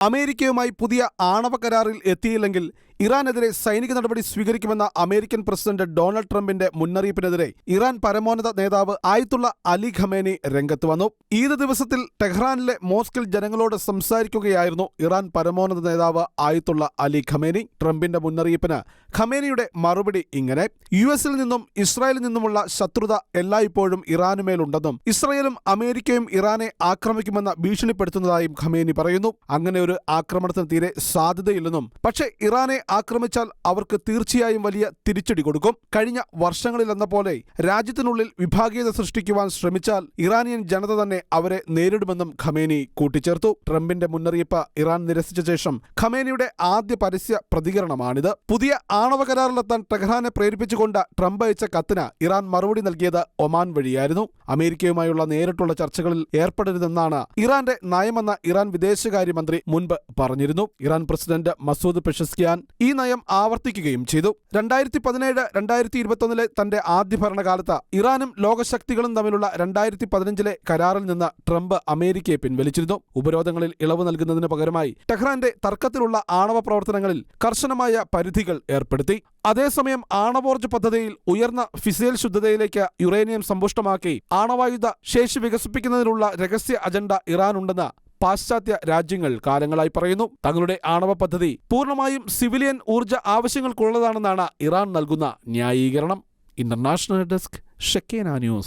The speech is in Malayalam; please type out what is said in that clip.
അമേരിക്കയുമായി പുതിയ ആണവ കരാറിൽ എത്തിയില്ലെങ്കിൽ ഇറാനെതിരെ സൈനിക നടപടി സ്വീകരിക്കുമെന്ന അമേരിക്കൻ പ്രസിഡന്റ് ഡൊണാൾഡ് ട്രംപിന്റെ മുന്നറിയിപ്പിനെതിരെ ഇറാൻ പരമോന്നത നേതാവ് ആയിത്തുള്ള അലി ഖമേനി രംഗത്ത് വന്നു. ഈദ് ദിവസത്തിൽ ടെഹ്റാനിലെ മോസ്കിൽ ജനങ്ങളോട് സംസാരിക്കുകയായിരുന്നു ഇറാൻ പരമോന്നത നേതാവ് ആയിത്തുള്ള അലി ഖമേനി. ട്രംപിന്റെ മുന്നറിയിപ്പിന് ഖമേനിയുടെ മറുപടി ഇങ്ങനെ യു എസിൽ നിന്നും ഇസ്രായേലിൽ നിന്നുമുള്ള ശത്രുത എല്ലായ്പ്പോഴും ഇറാനുമേലുണ്ടെന്നും ഇസ്രായേലും അമേരിക്കയും ഇറാനെ ആക്രമിക്കുമെന്ന് ഭീഷണിപ്പെടുത്തുന്നതായും ഖമേനി പറയുന്നു. അങ്ങനെ ഒരു ആക്രമണത്തിന് തീരെ സാധ്യതയില്ലെന്നും പക്ഷേ ഇറാനെ ആക്രമിച്ചാൽ അവർക്ക് തീർച്ചയായും വലിയ തിരിച്ചടി കൊടുക്കും. കഴിഞ്ഞ വർഷങ്ങളിലെന്ന പോലെ രാജ്യത്തിനുള്ളിൽ വിഭാഗീയത സൃഷ്ടിക്കുവാൻ ശ്രമിച്ചാൽ ഇറാനിയൻ ജനത തന്നെ അവരെ നേരിടുമെന്നും ഖമേനി കൂട്ടിച്ചേർത്തു. ട്രംപിന്റെ മുന്നറിയിപ്പ് ഇറാൻ നിരസിച്ച ശേഷം ഖമേനിയുടെ ആദ്യ പരസ്യ പ്രതികരണമാണിത്. പുതിയ ആണവ കരാറിലെത്താൻ ടെഹ്റാനെ പ്രേരിപ്പിച്ചുകൊണ്ട് ട്രംപ് അയച്ച കത്തിന് ഇറാൻ മറുപടി നൽകിയത് ഒമാൻ വഴിയായിരുന്നു. അമേരിക്കയുമായുള്ള നേരിട്ടുള്ള ചർച്ചകളിൽ ഏർപ്പെടരുതെന്നാണ് ഇറാന്റെ നയമെന്ന ഇറാൻ വിദേശകാര്യമന്ത്രി മുൻപ് പറഞ്ഞിരുന്നു. ഇറാൻ പ്രസിഡന്റ് മസൂദ് പെഷസ്കിയാൻ ഈ നയം ആവർത്തിക്കുകയും ചെയ്തു. രണ്ടായിരത്തി പതിനേഴ് രണ്ടായിരത്തി ഇരുപത്തൊന്നിലെ തന്റെ ആദ്യ ഭരണകാലത്ത് ഇറാനും ലോകശക്തികളും തമ്മിലുള്ള രണ്ടായിരത്തി പതിനഞ്ചിലെ കരാറിൽ നിന്ന് ട്രംപ് അമേരിക്കയെ പിൻവലിച്ചിരുന്നു. ഉപരോധങ്ങളിൽ ഇളവ് നൽകുന്നതിന് പകരമായി ടെഹ്റാന്റെ തർക്കത്തിലുള്ള ആണവ പ്രവർത്തനങ്ങളിൽ കർശനമായ പരിധികൾ ഏർപ്പെടുത്തി. അതേസമയം ആണവോർജ പദ്ധതിയിൽ ഉയർന്ന ഫിസേൽ ശുദ്ധതയിലേക്ക് യുറേനിയം സമ്പുഷ്ടമാക്കി ആണവായുധ ശേഷി വികസിപ്പിക്കുന്നതിനുള്ള രഹസ്യ അജണ്ട ഇറാനുണ്ടെന്ന് പാശ്ചാത്യ രാജ്യങ്ങൾ കാലങ്ങളായി പറയുന്നു. തങ്ങളുടെ ആണവ പദ്ധതി പൂർണമായും സിവിലിയൻ ഊർജ ആവശ്യങ്ങൾക്കുള്ളതാണെന്നാണ് ഇറാൻ നൽകുന്ന ന്യായീകരണം. ഇന്റർനാഷണൽ ഡെസ്ക് ഷെക്കേന ന്യൂസ്.